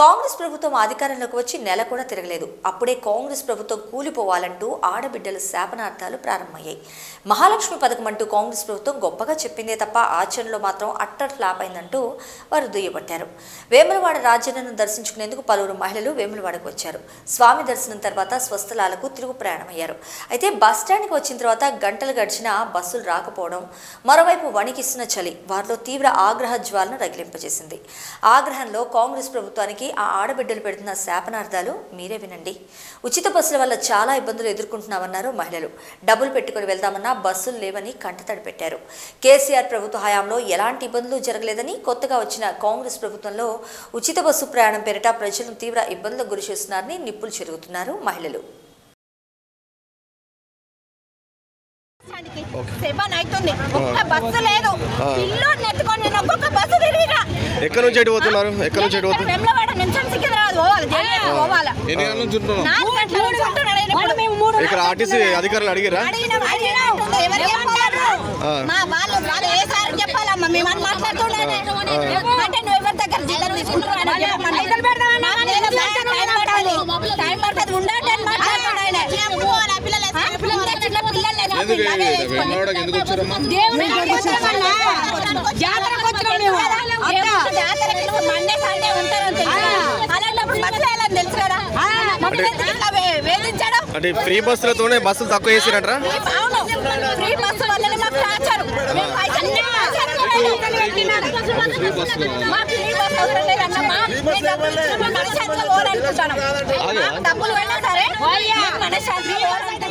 కాంగ్రెస్ ప్రభుత్వం అధికారంలోకి వచ్చి నెల కూడా తిరగలేదు. అప్పుడే కాంగ్రెస్ ప్రభుత్వం కూలిపోవాలంటూ ఆడబిడ్డల శాపనార్థాలు ప్రారంభమయ్యాయి. మహాలక్ష్మి పథకం అంటూ కాంగ్రెస్ ప్రభుత్వం గొప్పగా చెప్పిందే తప్ప ఆచరణలో మాత్రం అట్టర్ ఫ్లాప్ అయిందంటూ వారు దుయ్యబట్టారు. వేములవాడ రాజన్నను దర్శించుకునేందుకు పలువురు మహిళలు వేములవాడకు వచ్చారు. స్వామి దర్శనం తర్వాత స్వస్థలాలకు తిరుగు ప్రయాణమయ్యారు. అయితే బస్ స్టాండ్కి వచ్చిన తర్వాత గంటలు గడిచినా బస్సులు రాకపోవడం మరోవైపు వణికిస్తున్న చలి వారిలో తీవ్ర ఆగ్రహ జ్వాలను రగిలింపజేసింది. ఆగ్రహంలో కాంగ్రెస్ ప్రభుత్వానికి ఆ ఆడబిడ్డలు పెడుతున్న శాపనార్థాలు మీరే వినండి. ఉచిత బస్సుల వల్ల చాలా ఇబ్బందులు ఎదుర్కొంటున్నామన్నారు మహిళలు. డబ్బులు పెట్టుకుని వెళ్దామన్నా బస్సులు లేవని కంటతడి పెట్టారు. కేసీఆర్ ప్రభుత్వ హయాంలో ఎలాంటి ఇబ్బందులు జరగలేదని కొత్తగా వచ్చిన కాంగ్రెస్ ప్రభుత్వంలో ఉచిత బస్సు ప్రయాణం పేరిట ప్రజలను తీవ్ర ఇబ్బందులకు గురి చేస్తున్నారని నిప్పులు చెరుగుతున్నారు మహిళలు. సెవెన్ అవుతుంది ఒక్క బస్సు లేదు. ఇల్లు ఎక్కడి నుంచి ఎటు పోతున్నారు? ఎక్కడి నుంచి ఎటు పోతున్నారు? ఎన్ని గంటల నుంచి ఉంటున్నా. ఇక్కడ ఆర్టీసీ అధికారులు అడిగిరా. ఎందుకు ఎందుకు వచ్చారమ్మా. జాతరకు వచ్చినాం మేము. దేవుడు జాతరకి నువ్వు మండే సండే ఉంటారని తెలుసు. అలాంటప్పుడు బస్సులు వెళ్ళాలని తెలుసు కదా? మమ్మల్ని ఎందుకు ఇట్లా వే- వేధించడం? అంటే ఫ్రీ బస్సులతోనే బస్సులు తక్కువ చేసిరట్రా? ఫ్రీ- అవును. ఫ్రీ బస్సు వల్లనే మాకు టార్చర్. మేము పైసలు ఇచ్చి టార్చర్ మాకు ఫ్రీ బస్సు అవసరం లేదన్నమ్మా. మేము డబ్బులు ఇచ్చి మేము మనశ్శాంతిగా పోవాలనుకుంటున్నాం. డబ్బులు వెళ్ళా సరే? మేము మనశ్శాంతిగా పోవాలనుకుంటున్నాం.